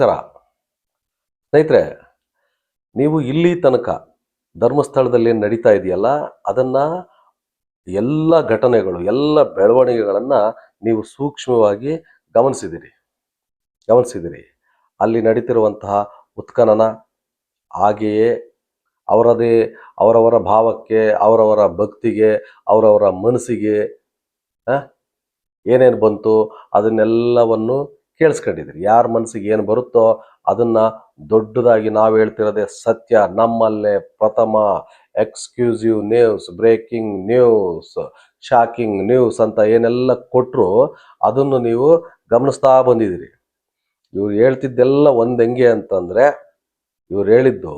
ನಮಸ್ಕಾರ. ಸ್ನೇಹಿತರೆ, ನೀವು ಇಲ್ಲಿ ತನಕ ಧರ್ಮಸ್ಥಳದಲ್ಲಿ ನಡೀತಾ ಇದೆಯಲ್ಲ, ಅದನ್ನ ಎಲ್ಲ ಘಟನೆಗಳು, ಎಲ್ಲ ಬೆಳವಣಿಗೆಗಳನ್ನು ನೀವು ಸೂಕ್ಷ್ಮವಾಗಿ ಗಮನಿಸಿದಿರಿ. ಗಮನಿಸಿದಿರಿ. ಅಲ್ಲಿ ನಡೀತಿರುವಂತಹ ಉತ್ಖನನ ಹಾಗೆಯೇ ಅವರದೇ, ಅವರವರ ಭಾವಕ್ಕೆ, ಅವರವರ ಭಕ್ತಿಗೆ, ಅವರವರ ಮನಸ್ಸಿಗೆ ಏನೇನು ಬಂತು, ಅದನ್ನೆಲ್ಲವನ್ನು ಕೇಳಿಸ್ಕೊಂಡಿದ್ದೀರಿ. ಯಾರ ಮನಸ್ಸಿಗೆ ಏನು ಬರುತ್ತೋ ಅದನ್ನ ದೊಡ್ಡದಾಗಿ ನಾವು ಹೇಳ್ತಿರೋದೇ ಸತ್ಯ, ನಮ್ಮಲ್ಲೇ ಪ್ರಥಮ exclusive news breaking news shocking news ಅಂತ ಏನೆಲ್ಲ ಕೊಟ್ಟರು ಅದನ್ನು ನೀವು ಗಮನಿಸ್ತಾ ಬಂದಿದ್ದೀರಿ. ಇವ್ರು ಹೇಳ್ತಿದ್ದೆಲ್ಲ ಒಂದು ಹೆಂಗೆ ಅಂತಂದರೆ, ಇವ್ರು ಹೇಳಿದ್ದು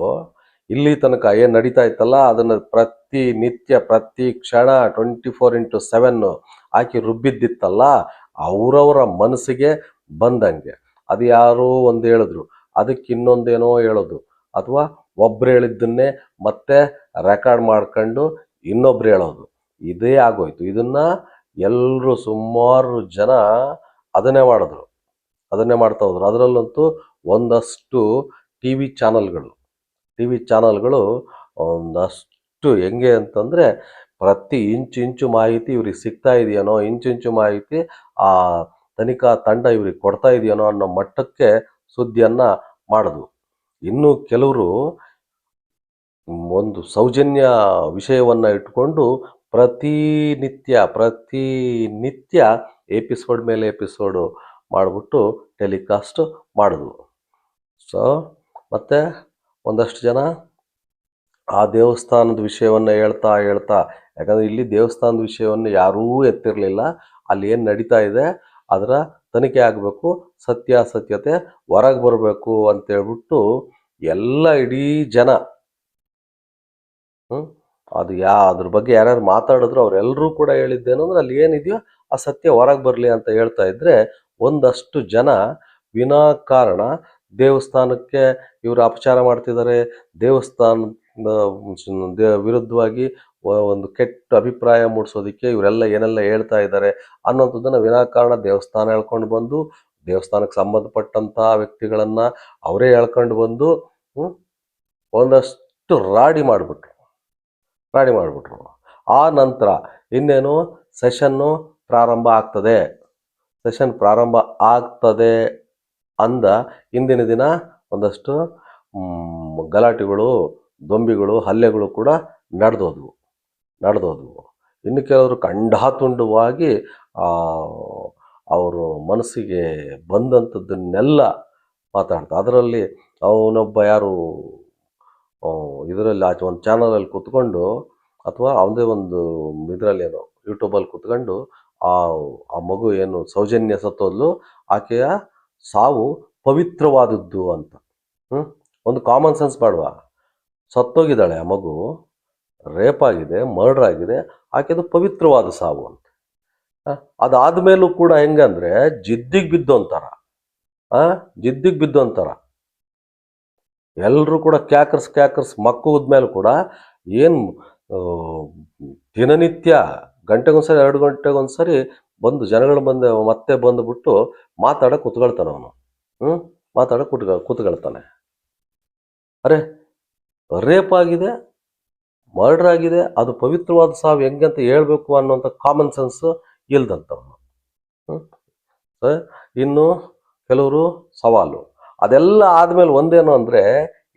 ಇಲ್ಲಿ ತನಕ ಏನು ನಡೀತಾ ಇತ್ತಲ್ಲ, ಅದನ್ನು ಪ್ರತಿ ನಿತ್ಯ, ಪ್ರತಿ ಕ್ಷಣ ಟ್ವೆಂಟಿ ಫೋರ್ ಇಂಟು ಸೆವೆನ್ ಹಾಕಿ ರುಬ್ಬಿದ್ದಿತ್ತಲ್ಲ, ಅವರವರ ಮನಸ್ಸಿಗೆ ಬಂದಂಗೆ. ಅದು ಯಾರೋ ಒಂದು ಹೇಳಿದ್ರು. ಅದಕ್ಕೆ ಇನ್ನೊಂದೇನೋ ಹೇಳೋದು. ಅಥವಾ ಒಬ್ರು ಹೇಳಿದ್ದನ್ನೇ ಮತ್ತೆ ರೆಕಾರ್ಡ್ ಮಾಡ್ಕೊಂಡು ಇನ್ನೊಬ್ರು ಹೇಳೋದು. ಇದೇ ಆಗೋಯ್ತು. ಇದನ್ನ ಎಲ್ಲರೂ ಸುಮಾರು ಜನ ಅದನ್ನೇ ಮಾಡಿದ್ರು. ಅದನ್ನೇ ಮಾಡ್ತಾ ಹೋದ್ರು. ಅದರಲ್ಲಂತೂ ಒಂದಷ್ಟು ಟಿ ವಿ ಚಾನಲ್ಗಳು. ಟಿ ವಿ ಚಾನಲ್ಗಳು ಒಂದಷ್ಟು ಹೆಂಗೆ ಅಂತಂದರೆ ಪ್ರತಿ ಇಂಚು ಇಂಚು ಮಾಹಿತಿ ಇವ್ರಿಗೆ ಸಿಗ್ತಾ ಇದೆಯೇನೋ, ಇಂಚು ಇಂಚು ಮಾಹಿತಿ ಆ ತನಿಖಾ ತಂಡ ಇವ್ರಿಗೆ ಕೊಡ್ತಾ ಇದೆಯೇನೋ ಅನ್ನೋ ಮಟ್ಟಕ್ಕೆ ಸುದ್ದಿಯನ್ನ ಮಾಡಿದ್ವು ಇನ್ನು ಕೆಲವರು ಒಂದು ಸೌಜನ್ಯ ವಿಷಯವನ್ನು ಇಟ್ಕೊಂಡು ಪ್ರತಿನಿತ್ಯ ಪ್ರತಿನಿತ್ಯ ಎಪಿಸೋಡ್ ಮೇಲೆ ಎಪಿಸೋಡು ಮಾಡಿಬಿಟ್ಟು ಟೆಲಿಕಾಸ್ಟ್ ಮಾಡಿದ್ವು ಸೊ ಮತ್ತು ಒಂದಷ್ಟು ಜನ ಆ ದೇವಸ್ಥಾನದ ವಿಷಯವನ್ನು ಹೇಳ್ತಾ ಹೇಳ್ತಾ, ಯಾಕಂದರೆ ಇಲ್ಲಿ ದೇವಸ್ಥಾನದ ವಿಷಯವನ್ನು ಯಾರೂ ಎತ್ತಿರಲಿಲ್ಲ. ಅಲ್ಲಿ ಏನು ನಡೀತಾ ಇದೆ? ಅದರ ತನಿಖೆ ಆಗಬೇಕು, ಸತ್ಯಾಸತ್ಯತೆ ಹೊರಗೆ ಬರಬೇಕು ಅಂತ ಹೇಳ್ಬಿಟ್ಟು ಎಲ್ಲ ಇಡೀ ಜನ ಅದು ಯಾ, ಅದ್ರ ಬಗ್ಗೆ ಯಾರ್ಯಾರು ಮಾತಾಡಿದ್ರು ಅವರೆಲ್ಲರೂ ಕೂಡ ಹೇಳಿದ್ದೇನು ಅಂದ್ರೆ ಅಲ್ಲಿ ಏನಿದೆಯೋ ಆ ಸತ್ಯ ಹೊರಗೆ ಬರಲಿ ಅಂತ ಹೇಳ್ತಾ ಇದ್ರೆ ಒಂದಷ್ಟು ಜನ ವಿನಾಕಾರಣ ದೇವಸ್ಥಾನಕ್ಕೆ ಇವರು ಅಪಚಾರ ಮಾಡ್ತಿದ್ದಾರೆ. ದೇವಸ್ಥಾನ ವಿರುದ್ಧವಾಗಿ ಒಂದು ಕೆಟ್ಟ ಅಭಿಪ್ರಾಯ ಮೂಡಿಸೋದಕ್ಕೆ ಇವರೆಲ್ಲ ಏನೆಲ್ಲ ಹೇಳ್ತಾ ಇದ್ದಾರೆ ಅನ್ನೋಂಥದ್ದನ್ನು ವಿನಾಕಾರಣ ದೇವಸ್ಥಾನ ಹೇಳ್ಕೊಂಡು ಬಂದು, ದೇವಸ್ಥಾನಕ್ಕೆ ಸಂಬಂಧಪಟ್ಟಂತ ವ್ಯಕ್ತಿಗಳನ್ನ ಅವರೇ ಹೇಳ್ಕೊಂಡು ಬಂದು ಒಂದಷ್ಟು ರಾಡಿ ಮಾಡಿಬಿಟ್ರು. ರಾಡಿ ಮಾಡಿಬಿಟ್ರು. ಆ ನಂತರ ಇನ್ನೇನು ಸೆಷನ್ನು ಪ್ರಾರಂಭ ಆಗ್ತದೆ. ಸೆಷನ್ ಪ್ರಾರಂಭ ಆಗ್ತದೆ ಅಂದ ಇಂದಿನ ದಿನ ಒಂದಷ್ಟು ಗಲಾಟೆಗಳು, ದೊಂಬಿಗಳು, ಹಲ್ಲೆಗಳು ಕೂಡ ನಡೆದೋದ್ವು. ನಡೆದೋದ್ವು. ಇನ್ನು ಕೆಲವರು ಖಂಡಾತುಂಡವಾಗಿ ಆ, ಅವರು ಮನಸ್ಸಿಗೆ ಬಂದಂಥದ್ದನ್ನೆಲ್ಲ ಮಾತಾಡ್ತಾರೆ ಅದರಲ್ಲಿ ಅವನೊಬ್ಬ ಯಾರು ಇದರಲ್ಲಿ ಆಚೆ ಒಂದು ಚಾನಲಲ್ಲಿ ಕೂತ್ಕೊಂಡು, ಅಥವಾ ಅವನದೇ ಒಂದು ಇದರಲ್ಲಿ ಏನೋ ಯೂಟ್ಯೂಬಲ್ಲಿ ಕೂತ್ಕೊಂಡು, ಆ ಆ ಮಗು ಏನು ಸೌಜನ್ಯ ಸತ್ತೋದ್ಲು, ಆಕೆಯ ಸಾವು ಪವಿತ್ರವಾದದ್ದು ಅಂತ. ಒಂದು ಕಾಮನ್ ಸೆನ್ಸ್ ಮಾಡುವ. ಸತ್ತೋಗಿದ್ದಾಳೆ ಆ ಮಗು. ರೇಪ್ ಆಗಿದೆ ಮರ್ಡರ್ ಆಗಿದೆ ಆಕೆದು ಪವಿತ್ರವಾದ ಸಾವು ಅಂತ. ಅದಾದ ಮೇಲೂ ಕೂಡ ಹೆಂಗಂದ್ರೆ ಜಿದ್ದಿಗೆ ಬಿದ್ದು ಅಂತಾರ. ಆ, ಜಿದ್ದಿಗೆ ಬಿದ್ದು ಅಂತಾರ. ಎಲ್ಲರೂ ಕೂಡ ಕ್ಯಾಕರ್ಸ್ ಕ್ಯಾಕರ್ಸ್ ಮಕ್ಕದ ಮೇಲೆ ಕೂಡ ಏನು ದಿನನಿತ್ಯ ಗಂಟೆಗೊಂದ್ಸರಿ, ಎರಡು ಗಂಟೆಗೊಂದ್ಸರಿ ಬಂದು ಜನಗಳು ಬಂದು ಮತ್ತೆ ಬಂದುಬಿಟ್ಟು ಮಾತಾಡಕ್ಕೆ ಕುತ್ಕೊಳ್ತಾನೆ ಅವನು. ಹ್ಞೂ ಮಾತಾಡಕ್ಕೆ ಕುತ್ಕ, ಕೂತ್ಕೊಳ್ತಾನೆ. ಅರೆ, ರೇಪ್ ಆಗಿದೆ ಮರ್ಡರ್ ಆಗಿದೆ, ಅದು ಪವಿತ್ರವಾದ ಸಾವು ಹೆಂಗೆ ಅಂತ ಹೇಳ್ಬೇಕು ಅನ್ನೋಂಥ ಕಾಮನ್ ಸೆನ್ಸ್ ಇಲ್ದಂಥವ್ನು ಇನ್ನು ಕೆಲವರು ಸವಾಲು. ಅದೆಲ್ಲ ಆದಮೇಲೆ ಒಂದೇನು ಅಂದ್ರೆ,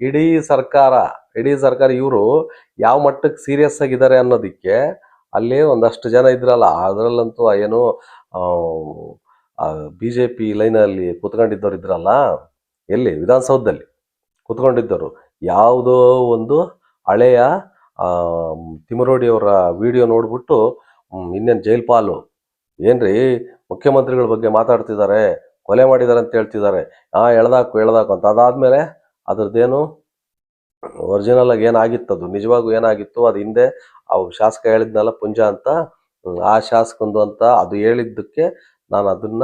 ಇಡೀ ಸರ್ಕಾರ ಇಡೀ ಸರ್ಕಾರ ಇವರು ಯಾವ ಮಟ್ಟಕ್ಕೆ ಸೀರಿಯಸ್ ಆಗಿದ್ದಾರೆ ಅನ್ನೋದಕ್ಕೆ ಅಲ್ಲಿ ಒಂದಷ್ಟು ಜನ ಇದ್ರಲ್ಲ, ಅದರಲ್ಲಂತೂ ಏನು ಬಿ ಜೆ ಪಿ ಲೈನಲ್ಲಿ ಕೂತ್ಕೊಂಡಿದ್ದವ್ರು ಇದ್ರಲ್ಲ, ಎಲ್ಲಿ ವಿಧಾನಸೌಧದಲ್ಲಿ ಕೂತ್ಕೊಂಡಿದ್ದರು ಯಾವುದೋ ಒಂದು ಹಳೆಯ ಆ, ತಿಮರೋಡಿ ಅವರ ವಿಡಿಯೋ ನೋಡ್ಬಿಟ್ಟು ಇನ್ನೇನು ಜೈಲ್ ಪಾಲು? ಏನ್ರಿ ಮುಖ್ಯಮಂತ್ರಿಗಳ ಬಗ್ಗೆ ಮಾತಾಡ್ತಿದ್ದಾರೆ ಕೊಲೆ ಮಾಡಿದ್ದಾರೆ ಅಂತ ಹೇಳ್ತಿದ್ದಾರೆ. ಆ ಎಳ್ದಾಕು ಎಳ್ದಾಕು ಅಂತ. ಅದಾದ್ಮೇಲೆ ಅದ್ರದ್ದೇನು? ಒರಿಜಿನಲ್ ಆಗಿ ಅದು? ನಿಜವಾಗೂ ಏನಾಗಿತ್ತು? ಅದು ಹಿಂದೆ ಅವು ಶಾಸಕ ಹೇಳಿದ್ನಲ್ಲ ಪುಂಜ ಅಂತ? ಆ ಶಾಸಕಂದು ಅಂತ ಅದು ಹೇಳಿದ್ದಕ್ಕೆ ನಾನು ಅದನ್ನ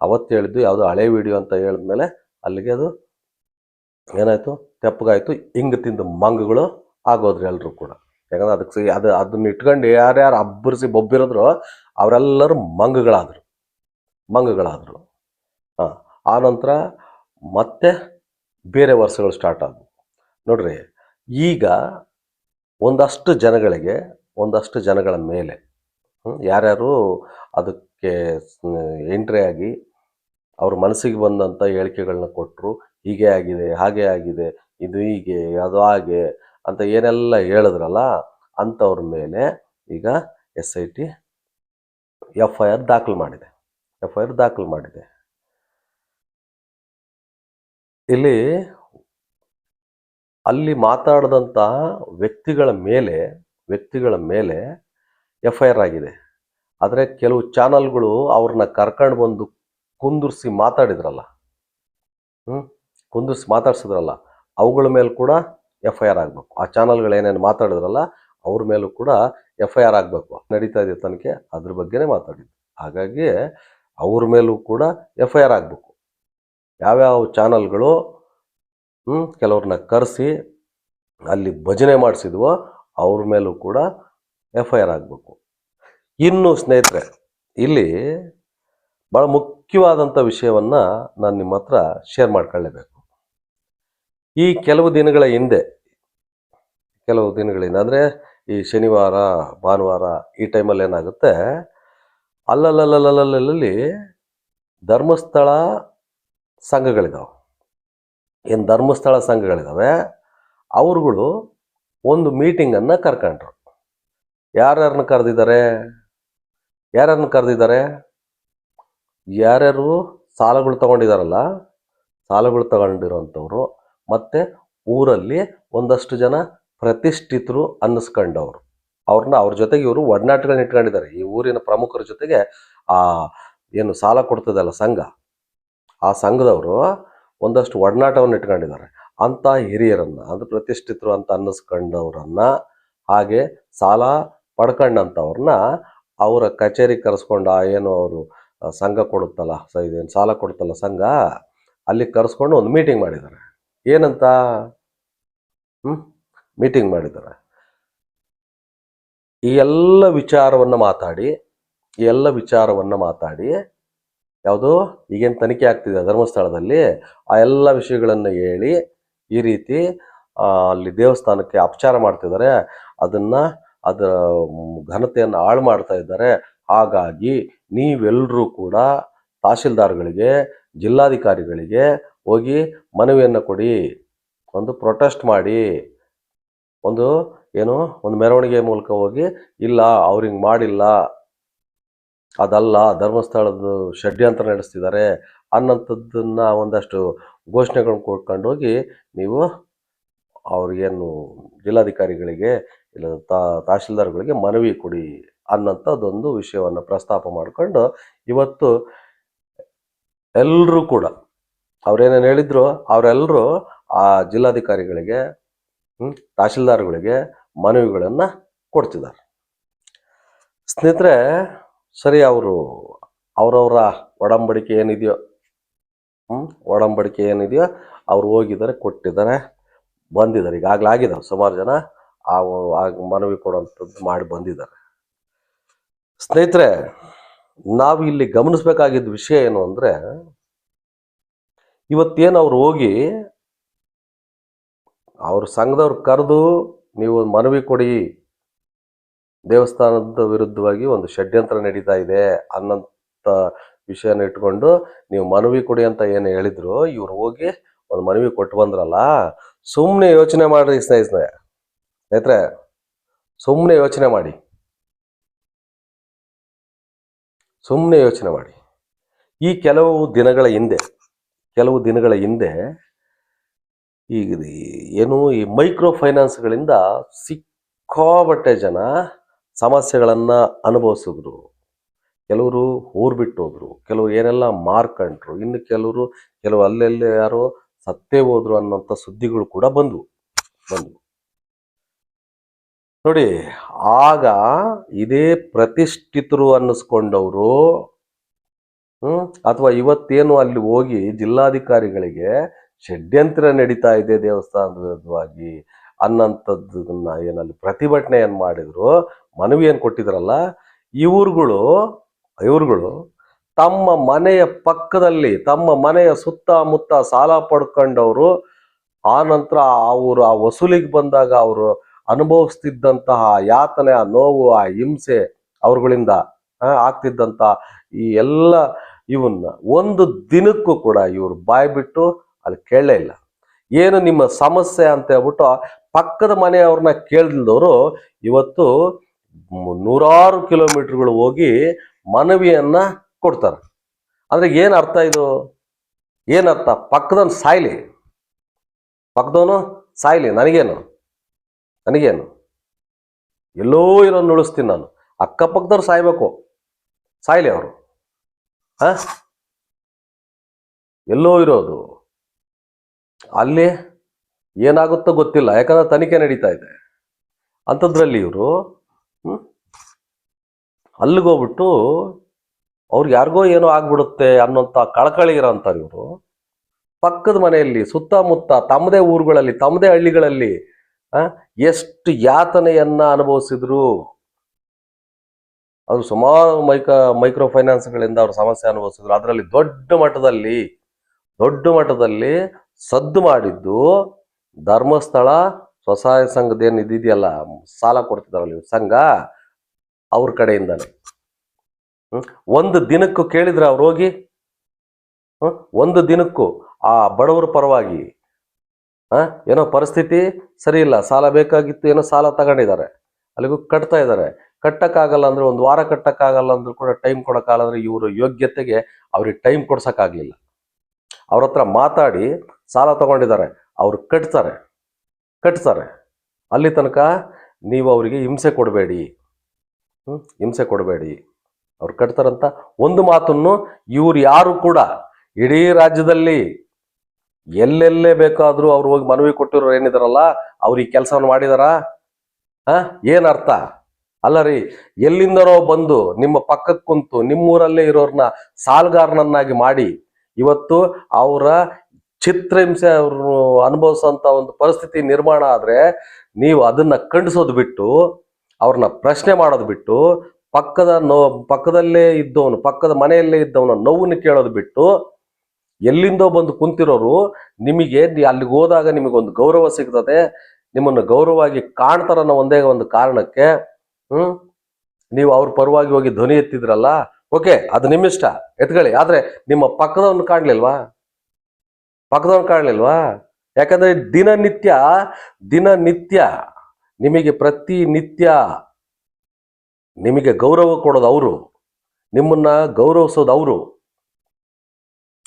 ಅವತ್ತು ಹೇಳಿದ್ದು ಯಾವುದೋ ಹಳೆ ವಿಡಿಯೋ ಅಂತ ಹೇಳಿದ್ಮೇಲೆ ಅಲ್ಲಿಗೆ ಅದು ಏನಾಯ್ತು? ತೆಪ್ಪಗಾಯ್ತು. ಹಿಂಗ್ ತಿಂದು ಮಂಗಗಳು. ಆಗೋದ್ರು ಎಲ್ಲರೂ ಕೂಡ. ಯಾಕಂದ್ರೆ ಅದಕ್ಕೆ ಅದು ಅದನ್ನ ಇಟ್ಕೊಂಡು ಯಾರ್ಯಾರು ಅಬ್ಬರಿಸಿ ಬೊಬ್ಬಿರಿದ್ರು ಅವರೆಲ್ಲರೂ ಮಂಗಗಳಾದ್ರು. ಮಂಗಗಳಾದ್ರು. ಹಾಂ, ಆ ನಂತರ ಮತ್ತೆ ಬೇರೆ ವರ್ಷಗಳು ಸ್ಟಾರ್ಟ್ ಆದವು. ನೋಡ್ರಿ, ಈಗ ಒಂದಷ್ಟು ಜನಗಳಿಗೆ, ಒಂದಷ್ಟು ಜನಗಳ ಮೇಲೆ ಯಾರ್ಯಾರು ಅದಕ್ಕೆ ಎಂಟ್ರಿ ಆಗಿ ಅವ್ರ ಮನಸ್ಸಿಗೆ ಬಂದಂಥ ಹೇಳಿಕೆಗಳನ್ನ ಕೊಟ್ಟರು ಹೀಗೆ ಆಗಿದೆ, ಹಾಗೆ ಆಗಿದೆ, ಇದು ಹೀಗೆ, ಅದು ಹಾಗೆ ಅಂತ ಏನೆಲ್ಲ ಹೇಳಿದ್ರಲ್ಲ ಅಂಥವ್ರ ಮೇಲೆ ಈಗ S I T F I R ದಾಖಲು ಮಾಡಿದೆ. ಎಫ್ ಐ ಆರ್ ದಾಖಲು ಮಾಡಿದೆ. ಇಲ್ಲಿ ಅಲ್ಲಿ ಮಾತಾಡಿದಂಥ ವ್ಯಕ್ತಿಗಳ ಮೇಲೆ ವ್ಯಕ್ತಿಗಳ ಮೇಲೆ ಎಫ್ ಐ ಆರ್ ಆಗಿದೆ. ಆದರೆ ಕೆಲವು ಚಾನಲ್ಗಳು ಅವ್ರನ್ನ ಕರ್ಕೊಂಡು ಬಂದು ಕುಂದಿರ್ಸಿ ಮಾತಾಡಿದ್ರಲ್ಲ ಹ್ಞೂ ಕುಂದಿರ್ಸಿ ಮಾತಾಡ್ಸಿದ್ರಲ್ಲ, ಅವುಗಳ ಮೇಲೆ ಕೂಡ ಎಫ್ ಐ ಆರ್ ಆಗಬೇಕು. ಆ ಚಾನಲ್ಗಳು ಏನೇನು ಮಾತಾಡಿದ್ರಲ್ಲ, ಅವ್ರ ಮೇಲೂ ಕೂಡ ಎಫ್ ಐ ಆರ್ ಆಗಬೇಕು. ನಡೀತಾ ಇದೆ ತನಿಖೆ, ಅದ್ರ ಬಗ್ಗೆನೇ ಮಾತಾಡಿದ್ದು. ಹಾಗಾಗಿ ಅವ್ರ ಮೇಲೂ ಕೂಡ ಎಫ್ ಐ ಆರ್ ಆಗಬೇಕು. ಯಾವ್ಯಾವ ಚಾನಲ್ಗಳು ಕೆಲವ್ರನ್ನ ಕರೆಸಿ, ಅಲ್ಲಿ ಭಜನೆ ಮಾಡಿಸಿದ್ವೋ, ಅವ್ರ ಮೇಲೂ ಕೂಡ ಎಫ್ ಐ ಆರ್ ಆಗಬೇಕು. ಇನ್ನು ಸ್ನೇಹಿತರೆ, ಇಲ್ಲಿ ಭಾಳ ಮುಖ್ಯವಾದಂಥ ವಿಷಯವನ್ನು ನಾನು ನಿಮ್ಮ ಹತ್ರ ಶೇರ್ ಮಾಡ್ಕೊಳ್ಳೇಬೇಕು. ಈ ಕೆಲವು ದಿನಗಳ ಹಿಂದೆ, ಕೆಲವು ದಿನಗಳಿಂದ ಅಂದರೆ ಈ ಶನಿವಾರ, ಭಾನುವಾರ ಈ ಟೈಮಲ್ಲಿ ಏನಾಗುತ್ತೆ? ಅಲ್ಲಲ್ಲಲ್ಲಲ್ಲಲ್ಲಿ ಧರ್ಮಸ್ಥಳ ಸಂಘಗಳಿದಾವೆ. ಏನು ಧರ್ಮಸ್ಥಳ ಸಂಘಗಳಿದ್ದಾವೆ ಅವ್ರುಗಳು ಒಂದು ಮೀಟಿಂಗನ್ನು ಕರ್ಕೊಂಡ್ರು. ಯಾರ್ಯಾರನ್ನ ಕರೆದಿದ್ದಾರೆ? ಯಾರ್ಯಾರನ್ನ ಕರೆದಿದ್ದಾರೆ? ಯಾರ್ಯಾರು ಸಾಲಗಳು ತಗೊಂಡಿದಾರಲ್ಲ, ಸಾಲಗಳು ತಗೊಂಡಿರೋಂಥವ್ರು ಮತ್ತೆ ಊರಲ್ಲಿ ಒಂದಷ್ಟು ಜನ ಪ್ರತಿಷ್ಠಿತರು ಅನ್ನಿಸ್ಕೊಂಡವ್ರು. ಅವ್ರನ್ನ ಅವ್ರ ಜೊತೆಗೆ ಇವರು ಒಡನಾಟಗಳನ್ನ ಇಟ್ಕೊಂಡಿದ್ದಾರೆ. ಈ ಊರಿನ ಪ್ರಮುಖರ ಜೊತೆಗೆ ಆ ಏನು ಸಾಲ ಕೊಡ್ತದಲ್ಲ ಸಂಘ, ಆ ಸಂಘದವರು ಒಂದಷ್ಟು ಒಡನಾಟವನ್ನು ಇಟ್ಕೊಂಡಿದ್ದಾರೆ. ಅಂಥ ಹಿರಿಯರನ್ನು ಅದು ಪ್ರತಿಷ್ಠಿತರು ಅಂತ ಅನ್ನಿಸ್ಕೊಂಡವ್ರನ್ನ, ಹಾಗೆ ಸಾಲ ಪಡ್ಕೊಂಡಂಥವ್ರನ್ನ ಅವರ ಕಚೇರಿ ಕರೆಸ್ಕೊಂಡು, ಆ, ಏನು ಅವರು ಸಂಘ ಕೊಡುತ್ತಲ್ಲ, ಸ, ಇದೇನು ಸಾಲ ಕೊಡುತ್ತಲ್ಲ ಸಂಘ? ಅಲ್ಲಿ ಕರೆಸ್ಕೊಂಡು ಒಂದು ಮೀಟಿಂಗ್ ಮಾಡಿದ್ದಾರೆ. ಏನಂತ? ಹ್ಮ್? ಮೀಟಿಂಗ್ ಮಾಡಿದ್ದಾರೆ ಈ ಎಲ್ಲ ವಿಚಾರವನ್ನು ಮಾತಾಡಿ, ಈ ಎಲ್ಲ ವಿಚಾರವನ್ನು ಮಾತಾಡಿ, ಯಾವುದು? ಈಗೇನು ತನಿಖೆ ಆಗ್ತಿದೆ ಧರ್ಮಸ್ಥಳದಲ್ಲಿ, ಆ ಎಲ್ಲ ವಿಷಯಗಳನ್ನು ಹೇಳಿ, ಈ ರೀತಿ ಅಲ್ಲಿ ದೇವಸ್ಥಾನಕ್ಕೆ ಅಪಚಾರ ಮಾಡ್ತಿದ್ದಾರೆ ಅದನ್ನ ಅದರ ಘನತೆಯನ್ನು ಹಾಳು ಮಾಡ್ತಾ ಇದ್ದಾರೆ. ಹಾಗಾಗಿ ನೀವೆಲ್ಲರೂ ಕೂಡ ತಹಶೀಲ್ದಾರ್ಗಳಿಗೆ, ಜಿಲ್ಲಾಧಿಕಾರಿಗಳಿಗೆ ಹೋಗಿ ಮನವಿಯನ್ನು ಕೊಡಿ, ಒಂದು ಪ್ರೊಟೆಸ್ಟ್ ಮಾಡಿ, ಒಂದು ಏನು, ಒಂದು ಮೆರವಣಿಗೆ ಮೂಲಕ ಹೋಗಿ, ಇಲ್ಲ, ಅವ್ರು ಹಿಂಗೆ ಮಾಡಿಲ್ಲ, ಅದಲ್ಲ ಧರ್ಮಸ್ಥಳದ ಷಡ್ಯಂತ್ರ ನಡೆಸ್ತಿದ್ದಾರೆ ಅನ್ನೋಂಥದ್ದನ್ನು ಒಂದಷ್ಟು ಘೋಷಣೆಗಳನ್ನ ಕೊಡ್ಕೊಂಡು ಹೋಗಿ, ನೀವು ಅವ್ರಿಗೇನು ಜಿಲ್ಲಾಧಿಕಾರಿಗಳಿಗೆ ಇಲ್ಲ ತಹಶೀಲ್ದಾರ್ಗಳಿಗೆ ಮನವಿ ಕೊಡಿ ಅನ್ನೋಂಥದ್ದೊಂದು ವಿಷಯವನ್ನು ಪ್ರಸ್ತಾಪ ಮಾಡಿಕೊಂಡು ಇವತ್ತು ಎಲ್ಲರೂ ಕೂಡ ಅವ್ರೇನೇನು ಹೇಳಿದ್ರು ಅವರೆಲ್ಲರೂ ಆ ಜಿಲ್ಲಾಧಿಕಾರಿಗಳಿಗೆ ತಹಶೀಲ್ದಾರ್ಗಳಿಗೆ ಮನವಿಗಳನ್ನು ಕೊಡ್ತಿದ್ದಾರೆ. ಸ್ನೇಹಿತರೆ, ಸರಿ ಅವರು, ಅವರವರ ಒಡಂಬಡಿಕೆ ಏನಿದೆಯೋ ಹ್ಞೂ ಒಡಂಬಡಿಕೆ ಏನಿದೆಯೋ ಅವ್ರು ಹೋಗಿದ್ದಾರೆ, ಕೊಟ್ಟಿದ್ದಾರೆ, ಬಂದಿದ್ದಾರೆ. ಈಗಾಗಲೇ ಆಗಿದ್ದಾರೆ ಸುಮಾರು ಜನ ಆ ಮನವಿ ಕೊಡುವಂಥದ್ದು ಮಾಡಿ ಬಂದಿದ್ದಾರೆ. ಸ್ನೇಹಿತರೆ ನಾವು ಇಲ್ಲಿ ಗಮನಿಸ್ಬೇಕಾಗಿದ್ದ ವಿಷಯ ಏನು ಅಂದ್ರೆ ಇವತ್ತೇನು ಅವ್ರು ಹೋಗಿ ಅವ್ರ ಸಂಘದವ್ರು ಕರೆದು ನೀವು ಮನವಿ ಕೊಡಿ. ದೇವಸ್ಥಾನದ ವಿರುದ್ಧವಾಗಿ ಒಂದು ಷಡ್ಯಂತ್ರ ನಡೀತಾ ಇದೆ ಅನ್ನಂಥ ವಿಷಯನ ಇಟ್ಕೊಂಡು ನೀವು ಮನವಿ ಕೊಡಿ ಅಂತ ಏನು ಹೇಳಿದ್ರು, ಇವ್ರು ಹೋಗಿ ಒಂದು ಮನವಿ ಕೊಟ್ಟು ಬಂದ್ರಲ್ಲ ಸುಮ್ಮನೆ ಯೋಚನೆ ಮಾಡ್ರಿ ಸ್ನೇಹಿತರೆ ಸ್ನೇಹಿತರೆ ಸುಮ್ಮನೆ ಯೋಚನೆ ಮಾಡಿ. ಸುಮ್ಮನೆ ಯೋಚನೆ ಮಾಡಿ. ಈ ಕೆಲವು ದಿನಗಳ ಹಿಂದೆ ಕೆಲವು ದಿನಗಳ ಹಿಂದೆ ಈಗ ಏನು ಈ ಮೈಕ್ರೋ ಫೈನಾನ್ಸ್ಗಳಿಂದ ಸಿಕ್ಕಾಬಟ್ಟೆ ಜನ ಸಮಸ್ಯೆಗಳನ್ನು ಅನುಭವಿಸಿದ್ರು. ಕೆಲವರು ಊರು ಬಿಟ್ಟು ಹೋದ್ರು, ಕೆಲವರು ಏನೆಲ್ಲ ಮಾರ್ಕೊಂಡ್ರು, ಇನ್ನು ಕೆಲವರು ಕೆಲವು ಅಲ್ಲೆಲ್ಲೇ ಯಾರೋ ಸತ್ತೇ ಹೋದ್ರು ಅನ್ನೋಂಥ ಸುದ್ದಿಗಳು ಕೂಡ ಬಂದವು ಬಂದವು. ನೋಡಿ, ಆಗ ಇದೇ ಪ್ರತಿಷ್ಠಿತರು ಅನ್ನಿಸ್ಕೊಂಡವರು ಅಥವಾ ಇವತ್ತೇನು ಅಲ್ಲಿ ಹೋಗಿ ಜಿಲ್ಲಾಧಿಕಾರಿಗಳಿಗೆ ಷಡ್ಯಂತ್ರ ನಡೀತಾ ಇದೆ ದೇವಸ್ಥಾನದ ವಿರುದ್ಧವಾಗಿ ಅನ್ನಂಥದ್ದನ್ನ ಏನಲ್ಲಿ ಪ್ರತಿಭಟನೆ ಏನು ಮಾಡಿದ್ರು, ಮನವಿ ಏನು ಕೊಟ್ಟಿದ್ರಲ್ಲ, ಇವ್ರುಗಳು ಇವ್ರುಗಳು ತಮ್ಮ ಮನೆಯ ಪಕ್ಕದಲ್ಲಿ, ತಮ್ಮ ಮನೆಯ ಸುತ್ತಮುತ್ತ ಸಾಲ ಪಡ್ಕೊಂಡವರು, ಆ ನಂತರ ಅವರು ಆ ವಸೂಲಿಗೆ ಬಂದಾಗ ಅವರು ಅನುಭವಿಸ್ತಿದ್ದಂತಹ ಯಾತನೆ, ಆ ನೋವು, ಆ ಹಿಂಸೆ ಅವ್ರುಗಳಿಂದ ಆಗ್ತಿದ್ದಂಥ ಈ ಎಲ್ಲ ಇವನ್ನ ಒಂದು ದಿನಕ್ಕೂ ಕೂಡ ಇವರು ಬಾಯ್ ಬಿಟ್ಟು ಅಲ್ಲಿ ಕೇಳಲೇ ಇಲ್ಲ. ಏನು ನಿಮ್ಮ ಸಮಸ್ಯೆ ಅಂತ ಹೇಳ್ಬಿಟ್ಟು ಪಕ್ಕದ ಮನೆಯವ್ರನ್ನ ಕೇಳಿದವರು ಇವತ್ತು ನೂರಾರು ಕಿಲೋಮೀಟರ್ಗಳು ಹೋಗಿ ಮನವಿಯನ್ನ ಕೊಡ್ತಾರೆ. ಅಂದ್ರೆ ಏನು ಅರ್ಥ ಇದು? ಏನರ್ಥ ಪಕ್ಕದವನು ಸಾಯ್ಲಿ. ಪಕ್ಕದವನು ಸಾಯ್ಲಿ, ನನಗೇನು? ನನಗೇನು? ಎಲ್ಲೋ ಇರೋ ನುಳಿಸ್ತೀನಿ ನಾನು. ಅಕ್ಕಪಕ್ಕದವ್ರು ಸಾಯ್ಬೇಕು. ಸಾಯ್ಲಿ ಅವರು. ಹ? ಎಲ್ಲೋ ಇರೋದು. ಅಲ್ಲಿ ಏನಾಗುತ್ತೋ ಗೊತ್ತಿಲ್ಲ ಯಾಕಂದ್ರೆ ತನಿಖೆ ನಡೀತಾ ಇದೆ. ಅಂಥದ್ರಲ್ಲಿ ಇವರು ಅಲ್ಲಿಗೋಗ್ಬಿಟ್ಟು ಅವ್ರಿಗೆ ಯಾರಿಗೋ ಏನೋ ಆಗ್ಬಿಡುತ್ತೆ ಅನ್ನೋಂಥ ಕಳಕಳಿ ಇವರು. ಪಕ್ಕದ ಮನೆಯಲ್ಲಿ ಸುತ್ತಮುತ್ತ ತಮ್ಮದೇ ಊರುಗಳಲ್ಲಿ ತಮ್ಮದೇ ಹಳ್ಳಿಗಳಲ್ಲಿ ಆ, ಎಷ್ಟು ಯಾತನೆಯನ್ನ ಅನುಭವಿಸಿದ್ರು. ಅದು ಸುಮಾರು ಮೈಕ ಮೈಕ್ರೋ ಫೈನಾನ್ಸ್ಗಳಿಂದ ಅವರು ಸಮಸ್ಯೆ ಅನುಭವಿಸಿದ್ರು ಅದರಲ್ಲಿ ದೊಡ್ಡ ಮಟ್ಟದಲ್ಲಿ ದೊಡ್ಡ ಮಟ್ಟದಲ್ಲಿ ಸದ್ದು ಮಾಡಿದ್ದು ಧರ್ಮಸ್ಥಳ ಸ್ವಸಹಾಯ ಸಂಘದೇನು ಇದಿದೆಯಲ್ಲ, ಸಾಲ ಕೊಡ್ತಿದಾರಲ್ಲ ಸಂಘ, ಅವ್ರ ಕಡೆಯಿಂದಲೇ? ಒಂದು ದಿನಕ್ಕೂ ಕೇಳಿದ್ರೆ ಅವ್ರು ಹೋಗಿ? ಒಂದು ದಿನಕ್ಕೂ ಆ ಬಡವರ ಪರವಾಗಿ ಏನೋ ಪರಿಸ್ಥಿತಿ ಸರಿ ಇಲ್ಲ, ಸಾಲ ಬೇಕಾಗಿತ್ತು, ಏನೋ ಸಾಲ ತಗೊಂಡಿದ್ದಾರೆ, ಅಲ್ಲಿಗೂ ಕಟ್ತಾ ಇದ್ದಾರೆ ಕಟ್ಟಕ್ಕಾಗಲ್ಲ ಅಂದ್ರೆ ಒಂದು ವಾರ ಕಟ್ಟಕ್ಕಾಗಲ್ಲ ಅಂದ್ರೂ ಕೂಡ ಟೈಮ್ ಕೊಡೋಕ್ಕಾಗಲ್ಲ ಅಂದ್ರೆ ಇವರು ಯೋಗ್ಯತೆಗೆ ಅವ್ರಿಗೆ ಟೈಮ್ ಕೊಡ್ಸಕ್ಕಾಗ್ಲಿಲ್ಲ. ಅವ್ರ ಹತ್ರ ಮಾತಾಡಿ ಸಾಲ ತಗೊಂಡಿದ್ದಾರೆ, ಅವ್ರು ಕಟ್ತಾರೆ ಕಟ್ತಾರೆ. ಅಲ್ಲಿ ತನಕ ನೀವು ಅವರಿಗೆ ಹಿಂಸೆ ಕೊಡಬೇಡಿ. ಹಿಂಸೆ ಕೊಡಬೇಡಿ. ಅವ್ರು ಕಟ್ತಾರಂತ ಒಂದು ಮಾತನ್ನು ಇವ್ರು ಯಾರು ಕೂಡ ಇಡೀ ರಾಜ್ಯದಲ್ಲಿ ಎಲ್ಲೆಲ್ಲೇ ಬೇಕಾದರೂ ಅವ್ರು ಹೋಗಿ ಮನವಿ ಕೊಟ್ಟಿರೋರು ಏನಿದಾರಲ್ಲ, ಅವ್ರು ಈ ಕೆಲಸವನ್ನು ಮಾಡಿದಾರ? ಏನು ಅರ್ಥ? ಅಲ್ಲ ರೀ ಎಲ್ಲಿಂದನೋ ಬಂದು ನಿಮ್ಮ ಪಕ್ಕಕ್ಕೆ ಕುಂತು ನಿಮ್ಮೂರಲ್ಲೇ ಇರೋರ್ನ ಸಾಲ್ಗಾರನನ್ನಾಗಿ ಮಾಡಿ, ಇವತ್ತು ಅವರ ಚಿತ್ರಹಿಂಸೆ ಅವರು ಅನುಭವಿಸೋಂಥ ಒಂದು ಪರಿಸ್ಥಿತಿ ನಿರ್ಮಾಣ ಆದ್ರೆ ನೀವು ಅದನ್ನ ಖಂಡಿಸೋದು ಬಿಟ್ಟು, ಅವ್ರನ್ನ ಪ್ರಶ್ನೆ ಮಾಡೋದು ಬಿಟ್ಟು, ಪಕ್ಕದ ನೋ, ಪಕ್ಕದಲ್ಲೇ ಇದ್ದವನು, ಪಕ್ಕದ ಮನೆಯಲ್ಲೇ ಇದ್ದವನ ನೋವನ್ನು ಕೇಳೋದು ಬಿಟ್ಟು, ಎಲ್ಲಿಂದೋ ಬಂದು ಕುಂತಿರೋರು ನಿಮಗೆ ಅಲ್ಲಿಗೆ ಹೋದಾಗ ನಿಮಗೊಂದು ಗೌರವ ಸಿಗ್ತದೆ, ನಿಮ್ಮನ್ನು ಗೌರವವಾಗಿ ಕಾಣ್ತಾರನ್ನೋ ಒಂದೇ ಒಂದು ಕಾರಣಕ್ಕೆ ಹ್ಮ್? ನೀವು ಅವ್ರ ಪರವಾಗಿ ಹೋಗಿ ಧ್ವನಿ ಎತ್ತಿದ್ರಲ್ಲ? ಓಕೆ ಅದು ನಿಮ್ಮಿಷ್ಟ. ಎತ್ಕೊಳ್ಳಿ. ಆದ್ರೆ ನಿಮ್ಮ ಪಕ್ಕದವನ್ನ ಕಾಣ್ಲಿಲ್ವಾ? ಪಕ್ಕದವನ್ ಕಾಣ್ಲಿಲ್ವಾ? ಯಾಕಂದ್ರೆ ದಿನನಿತ್ಯ ದಿನನಿತ್ಯ ನಿಮಗೆ ಪ್ರತಿ ನಿತ್ಯ ನಿಮಗೆ ಗೌರವ ಕೊಡೋದು ಅವರು. ನಿಮ್ಮನ್ನ ಗೌರವಿಸೋದು ಅವರು.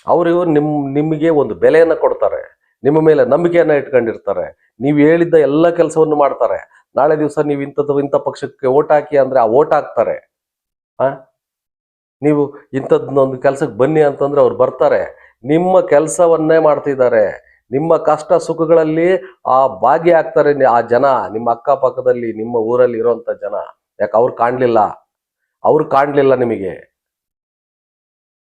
ಅವರು ನಿಮ್, ನಿಮಗೆ ಒಂದು ಬೆಲೆಯನ್ನು ಕೊಡ್ತಾರೆ. ನಿಮ್ಮ ಮೇಲೆ ನಂಬಿಕೆಯನ್ನು ಇಟ್ಕೊಂಡಿರ್ತಾರೆ. ನೀವು ಹೇಳಿದ್ದ ಎಲ್ಲ ಕೆಲಸವನ್ನು ಮಾಡ್ತಾರೆ. ನಾಳೆ ದಿವಸ ನೀವು ಇಂಥದ್ದು, ಇಂಥ ಪಕ್ಷಕ್ಕೆ ಓಟ್ ಹಾಕಿ ಅಂದ್ರೆ ಆ ಓಟ್ ಹಾಕ್ತಾರೆ. ಆ? ನೀವು ಇಂಥದ್ದೊಂದು ಕೆಲಸಕ್ಕೆ ಬನ್ನಿ ಅಂತಂದ್ರೆ ಅವ್ರು ಬರ್ತಾರೆ. ನಿಮ್ಮ ಕೆಲಸವನ್ನೇ ಮಾಡ್ತಿದ್ದಾರೆ. ನಿಮ್ಮ ಕಷ್ಟ ಸುಖಗಳಲ್ಲಿ ಆ ಭಾಗಿಯಾಗ್ತಾರೆ ನಿ- ಆ ಜನ. ನಿಮ್ಮ ಅಕ್ಕಪಕ್ಕದಲ್ಲಿ ನಿಮ್ಮ ಊರಲ್ಲಿ ಇರೋಂಥ ಜನ. ಯಾಕೆ ಅವ್ರು ಕಾಣಲಿಲ್ಲ? ಅವ್ರು ಕಾಣಲಿಲ್ಲ ನಿಮಗೆ.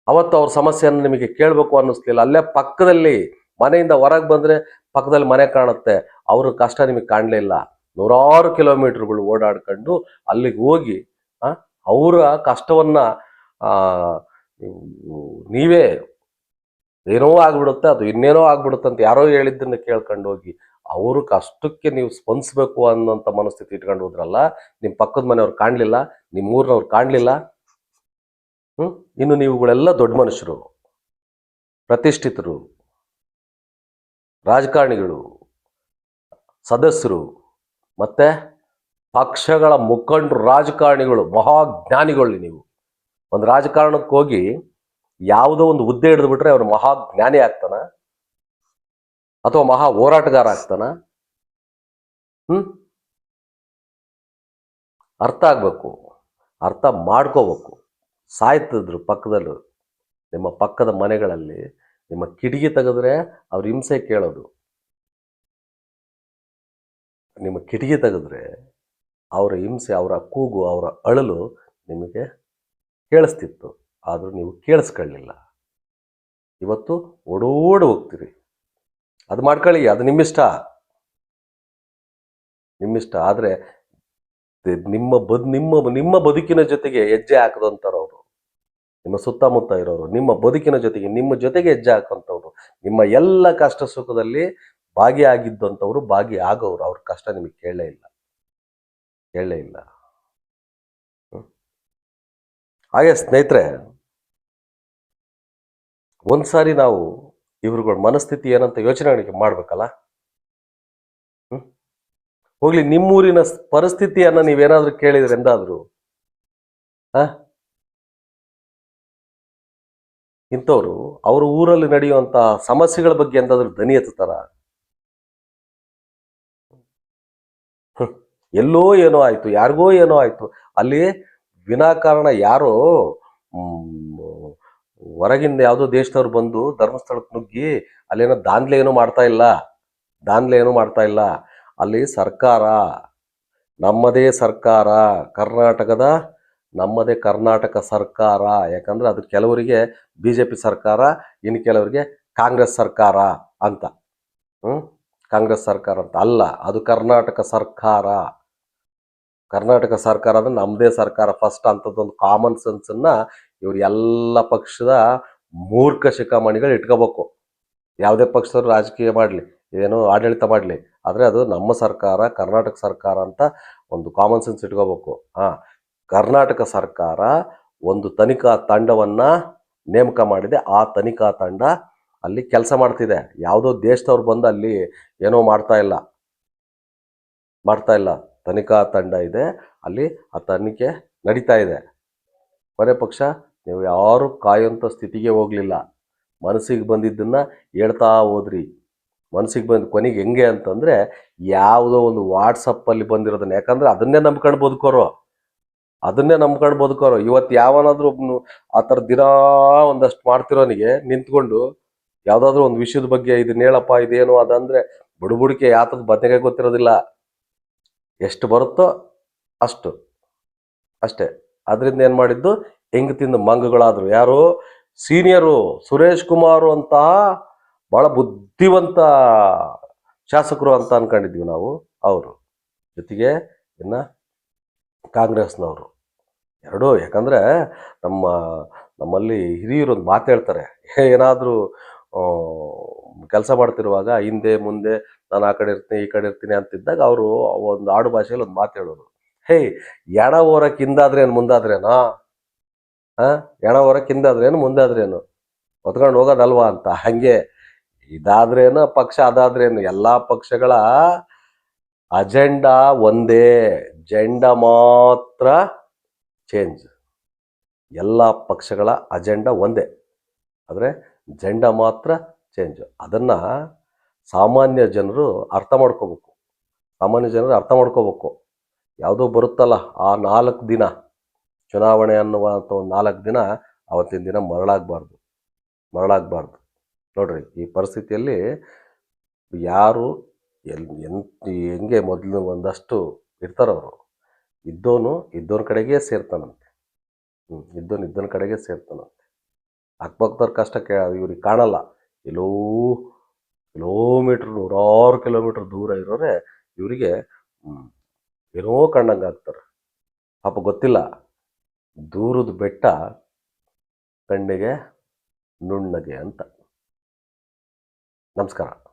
ಅವತ್ತು ಅವ್ರ ಸಮಸ್ಯೆಯನ್ನು ನಿಮಗೆ ಕೇಳಬೇಕು ಅನ್ನಿಸ್ಲಿಲ್ಲ. ಅಲ್ಲೇ ಪಕ್ಕದಲ್ಲಿ ಮನೆಯಿಂದ ಹೊರಗೆ ಬಂದರೆ ಪಕ್ಕದಲ್ಲಿ ಮನೆ ಕಾಣುತ್ತೆ. ಅವ್ರ ಕಷ್ಟ ನಿಮಗೆ ಕಾಣಲಿಲ್ಲ. ನೂರಾರು ಕಿಲೋಮೀಟ್ರ್ಗಳು ಓಡಾಡ್ಕೊಂಡು ಅಲ್ಲಿಗೆ ಹೋಗಿ ಅವರ ಕಷ್ಟವನ್ನು ನೀವೇ ಏನೋ ಆಗ್ಬಿಡುತ್ತೆ, ಅದು ಇನ್ನೇನೋ ಆಗ್ಬಿಡುತ್ತೆ ಅಂತ ಯಾರೋ ಹೇಳಿದ್ದನ್ನು ಕೇಳ್ಕೊಂಡು ಹೋಗಿ, ಅವರು ಕಷ್ಟಕ್ಕೆ ನೀವು ಸ್ಪಂದಿಸ್ಬೇಕು ಅನ್ನೋಂಥ ಮನಸ್ಥಿತಿ ಇಟ್ಕೊಂಡು ಹೋದ್ರಲ್ಲ, ನಿಮ್ಮ ಪಕ್ಕದ ಮನೆಯವ್ರು ಕಾಣಲಿಲ್ಲ, ನಿಮ್ಮ ಊರಿನವ್ರು ಕಾಣಲಿಲ್ಲ ಹ್ಞೂ ಇನ್ನು ನೀವುಗಳೆಲ್ಲ ದೊಡ್ಡ ಮನುಷ್ಯರು, ಪ್ರತಿಷ್ಠಿತರು, ರಾಜಕಾರಣಿಗಳು, ಸದಸ್ಯರು. ಮತ್ತೆ ಪಕ್ಷಗಳ ಮುಖಂಡರು, ರಾಜಕಾರಣಿಗಳು ಮಹಾಜ್ಞಾನಿಗಳು ನೀವು. ಒಂದು ರಾಜಕಾರಣಕ್ಕೆ ಹೋಗಿ ಯಾವುದೋ ಒಂದು ಹುದ್ದೆ ಹಿಡಿದು ಬಿಟ್ರೆ ಅವ್ರು ಮಹಾಜ್ಞಾನಿ ಆಗ್ತಾನ? ಅಥವಾ ಮಹಾ ಹೋರಾಟಗಾರ ಆಗ್ತಾನ? ಹ್ಮ್? ಅರ್ಥ ಆಗ್ಬೇಕು. ಅರ್ಥ ಮಾಡ್ಕೋಬೇಕು. ಸಾಯ್ತಿದ್ರು ಪಕ್ಕದಲ್ಲೂ ನಿಮ್ಮ ಪಕ್ಕದ ಮನೆಗಳಲ್ಲಿ ನಿಮ್ಮ ಕಿಟಕಿ ತೆಗೆದ್ರೆ ಅವ್ರ ಹಿಂಸೆ ಕೇಳೋದು. ನಿಮ್ಮ ಕಿಟಕಿ ತೆಗೆದ್ರೆ ಅವರ ಹಿಂಸೆ, ಅವರ ಕೂಗು, ಅವರ ಅಳಲು ನಿಮಗೆ ಕೇಳಿಸ್ತಿತ್ತು. ಆದರೂ ನೀವು ಕೇಳಿಸ್ಕೊಳ್ಳಿಲ್ಲ. ಇವತ್ತು ಓಡೋಡಿ ಹೋಗ್ತೀರಿ. ಅದು ಮಾಡ್ಕೊಳ್ಳಿ, ಅದು ನಿಮ್ಮಿಷ್ಟ. ನಿಮ್ಮಿಷ್ಟ. ಆದರೆ ನಿಮ್ಮ ಬದ್, ನಿಮ್ಮ ನಿಮ್ಮ ಬದುಕಿನ ಜೊತೆಗೆ ಹೆಜ್ಜೆ ಹಾಕದಂತಾರ ಅವರು ನಿಮ್ಮ ಸುತ್ತಮುತ್ತ ಇರೋರು, ನಿಮ್ಮ ಬದುಕಿನ ಜೊತೆಗೆ, ನಿಮ್ಮ ಜೊತೆಗೆ ಹೆಜ್ಜೆ ಹಾಕುವಂಥವ್ರು ನಿಮ್ಮ ಎಲ್ಲ ಕಷ್ಟ ಸುಖದಲ್ಲಿ ಭಾಗಿಯಾಗಿದ್ದಂಥವ್ರು ಭಾಗಿಯಾಗೋರು. ಅವ್ರ ಕಷ್ಟ ನಿಮಗೆ ಕೇಳಲೇ ಇಲ್ಲ. ಕೇಳಲೇ ಇಲ್ಲ. ಹಾಗೆ ಸ್ನೇಹಿತರೆ, ಒಂದ್ಸಾರಿ ನಾವು ಇವ್ರುಗಳ ಮನಸ್ಥಿತಿ ಏನಂತ ಯೋಚನೆ ಮಾಡ್ಬೇಕಲ್ಲ? ಹೋಗ್ಲಿ, ನಿಮ್ಮೂರಿನ ಪರಿಸ್ಥಿತಿಯನ್ನ ನೀವೇನಾದ್ರೂ ಕೇಳಿದ್ರೆ ಎಂದಾದ್ರು ಇಂಥವ್ರು, ಅವ್ರ ಊರಲ್ಲಿ ನಡೆಯುವಂತಹ ಸಮಸ್ಯೆಗಳ ಬಗ್ಗೆ ಎಂದಾದ್ರೂ ದನಿ ಎತ್ತುತ್ತಾರ ಎಲ್ಲೋ ಏನೋ ಆಯಿತು, ಯಾರಿಗೋ ಏನೋ ಆಯಿತು. ಅಲ್ಲಿ ವಿನಾಕಾರಣ ಯಾರೋ ಹೊರಗಿಂದ ಯಾವುದೋ ದೇಶದವ್ರು ಬಂದು ಧರ್ಮಸ್ಥಳಕ್ಕೆ ನುಗ್ಗಿ ಅಲ್ಲೇನೋ ದಾಂದ್ಲೆ ಏನೂ ಮಾಡ್ತಾ ಇಲ್ಲ, ದಾಂದ್ಲೆ ಏನೂ ಮಾಡ್ತಾ ಇಲ್ಲ. ಅಲ್ಲಿ ಸರ್ಕಾರ, ನಮ್ಮದೇ ಸರ್ಕಾರ, ಕರ್ನಾಟಕದ ನಮ್ಮದೇ ಕರ್ನಾಟಕ ಸರ್ಕಾರ. ಯಾಕಂದ್ರೆ ಅದು ಕೆಲವರಿಗೆ ಬಿ ಜೆ ಪಿ ಸರ್ಕಾರ, ಇನ್ನು ಕೆಲವರಿಗೆ ಕಾಂಗ್ರೆಸ್ ಸರ್ಕಾರ ಅಂತ. ಹ್ಞೂ ಕಾಂಗ್ರೆಸ್ ಸರ್ಕಾರ ಅಂತ ಅಲ್ಲ, ಅದು ಕರ್ನಾಟಕ ಸರ್ಕಾರ. ಕರ್ನಾಟಕ ಸರ್ಕಾರ ಅಂದ್ರೆ ನಮ್ಮದೇ ಸರ್ಕಾರ ಫಸ್ಟ್ ಅಂತದೊಂದು ಕಾಮನ್ ಸೆನ್ಸನ್ನ ಇವ್ರು ಎಲ್ಲ ಪಕ್ಷದ ಮೂರ್ಖ ಶಿಖಾಮಣಿಗಳು ಇಟ್ಕೋಬೇಕು. ಯಾವುದೇ ಪಕ್ಷದವ್ರು ರಾಜಕೀಯ ಮಾಡಲಿ ಏನೋ ಆಡಳಿತ ಮಾಡಲಿ, ಆದರೆ ಅದು ನಮ್ಮ ಸರ್ಕಾರ, ಕರ್ನಾಟಕ ಸರ್ಕಾರ ಅಂತ ಒಂದು ಕಾಮನ್ ಸೆನ್ಸ್ ಇಟ್ಕೋಬೇಕು. ಹಾಂ, ಕರ್ನಾಟಕ ಸರ್ಕಾರ ಒಂದು ತನಿಖಾ ತಂಡವನ್ನ ನೇಮಕ ಮಾಡಿದೆ. ಆ ತನಿಖಾ ತಂಡ ಅಲ್ಲಿ ಕೆಲಸ ಮಾಡ್ತಿದೆ. ಯಾವುದೋ ದೇಶದವ್ರು ಬಂದು ಅಲ್ಲಿ ಏನೋ ಮಾಡ್ತಾ ಇಲ್ಲ. ಮಾಡ್ತಾ ಇಲ್ಲ. ತನಿಖಾ ತಂಡ ಇದೆ. ಅಲ್ಲಿ ಆ ತನಿಖೆ ನಡೀತಾ ಇದೆ. ಕೊನೆ ಪಕ್ಷ, ನೀವು ಯಾರು ಕಾಯುವಂಥ ಸ್ಥಿತಿಗೆ ಹೋಗಲಿಲ್ಲ. ಮನಸ್ಸಿಗೆ ಬಂದಿದ್ದನ್ನು ಹೇಳ್ತಾ ಹೋದ್ರಿ. ಮನಸ್ಸಿಗೆ ಬಂದು ಕೊನೆಗೆ ಹೆಂಗೆ ಅಂತಂದರೆ, ಯಾವುದೋ ಒಂದು ವಾಟ್ಸಪ್ಪಲ್ಲಿ ಬಂದಿರೋದನ್ನ. ಯಾಕಂದರೆ ಅದನ್ನೇ ನಂಬ್ಕೊಂಡು ಬದುಕೋರು. ಅದನ್ನೇ ನಂಬ್ಕೊಂಡು ಬದುಕೋರು. ಇವತ್ತು ಯಾವನಾದ್ರೂ ಒಬ್ಬನು ಆ ಥರ ದಿನಾ ಒಂದಷ್ಟು ಮಾಡ್ತಿರೋನಿಗೆ ನಿಂತ್ಕೊಂಡು, ಯಾವುದಾದ್ರೂ ಒಂದು ವಿಷಯದ ಬಗ್ಗೆ ಇದನ್ನ ಹೇಳಪ್ಪ ಇದೇನು ಅದಂದರೆ ಬುಡುಬುಡಿಕೆ, ಯಾತದ ಬದನೆಗೆ ಗೊತ್ತಿರೋದಿಲ್ಲ. ಎಷ್ಟು ಬರುತ್ತೋ ಅಷ್ಟು. ಅಷ್ಟೇ. ಅದರಿಂದ ಏನು ಮಾಡಿದ್ದು? ಹೆಂಗೆ ತಿಂದು ಮಂಗಗಳಾದರು. ಯಾರು? ಸೀನಿಯರು. ಸುರೇಶ್ ಕುಮಾರ್ ಅಂತ ಭಾಳ ಬುದ್ಧಿವಂತ ಶಾಸಕರು ಅಂತ ಅನ್ಕೊಂಡಿದ್ವಿ ನಾವು, ಅವರು. ಜೊತೆಗೆ ಇನ್ನು ಕಾಂಗ್ರೆಸ್ನವರು. ಎರಡೂ ಯಾಕಂದರೆ ನಮ್ಮ, ನಮ್ಮಲ್ಲಿ ಹಿರಿಯರು ಒಂದು ಮಾತು ಹೇಳ್ತಾರೆ ಏನಾದರೂ ಕೆಲಸ ಮಾಡ್ತಿರುವಾಗ ಹಿಂದೆ ಮುಂದೆ ನಾನು ಆ ಕಡೆ ಇರ್ತೀನಿ, ಈ ಕಡೆ ಇರ್ತೀನಿ ಅಂತಿದ್ದಾಗ ಅವರು ಒಂದು ಆಡು ಭಾಷೆಯಲ್ಲಿ ಒಂದು ಮಾತು ಹೇಳೋರು. ಹೇ, ಎಣ ಹೋರಕ್ಕೆ ಹಿಂದಾದ್ರೇನು ಮುಂದಾದ್ರೇನೋ? ಹಾಂ ಎಣ ಹೋರಕ್ಕೆ ಹಿಂದಾದ್ರೇನು ಮುಂದಾದ್ರೇನು? ಹೊತ್ಕೊಂಡು ಹೋಗೋದಲ್ವಾ ಅಂತ. ಹಂಗೆ ಇದಾದ್ರೇನು ಪಕ್ಷ, ಅದಾದ್ರೇನು ಎಲ್ಲ ಪಕ್ಷಗಳ ಅಜೆಂಡಾ ಒಂದೇ. ಜೆಂಡ ಮಾತ್ರ ಚೇಂಜ್ ಎಲ್ಲ ಪಕ್ಷಗಳ ಅಜೆಂಡಾ ಒಂದೇ. ಆದರೆ ಜೆಂಡ ಮಾತ್ರ ಚೇಂಜ್ ಅದನ್ನು ಸಾಮಾನ್ಯ ಜನರು ಅರ್ಥ ಮಾಡ್ಕೋಬೇಕು. ಸಾಮಾನ್ಯ ಜನರು ಅರ್ಥ ಮಾಡ್ಕೋಬೇಕು. ಯಾವುದೋ ಬರುತ್ತಲ್ಲ, ಆ ನಾಲ್ಕು ದಿನ, ಚುನಾವಣೆ ಅನ್ನುವಂಥ ಒಂದು ನಾಲ್ಕು ದಿನ ಅವತ್ತಿನ ದಿನ ಮರಳಾಗಬಾರ್ದು. ಮರಳಾಗಬಾರ್ದು. ನೋಡ್ರಿ, ಈ ಪರಿಸ್ಥಿತಿಯಲ್ಲಿ ಯಾರು ಎಲ್ ಎಂತ ಹೆಂಗೆ ಮೊದಲು ಒಂದಷ್ಟು ಇರ್ತಾರವರು ಇದ್ದೋನು ಇದ್ದೋನ ಕಡೆಗೆ ಸೇರ್ತಾನಂತೆ. ಹ್ಞೂ ಇದ್ದೋನು ಇದ್ದೋನ ಕಡೆಗೆ ಸೇರ್ತಾನಂತೆ. ಅಕ್ಕಪಕ್ಕದವ್ರ ಕಷ್ಟ ಕೇ, ಇವ್ರಿಗೆ ಕಾಣಲ್ಲ. ಎಲ್ಲೋ, ಕಿಲೋಮೀಟ್ರ್, ನೂರಾರು ಕಿಲೋಮೀಟ್ರ್ ದೂರ ಇರೋರೆ, ಇವರಿಗೆ ಏನೋ ಕಂಡಂಗೆ ಆಗ್ತಾರೆ. ಪಾಪ ಗೊತ್ತಿಲ್ಲ. ದೂರದ ಬೆಟ್ಟ ಕಣ್ಣಿಗೆ ನುಣ್ಣಗೆ ಅಂತ. ನಮಸ್ಕಾರ.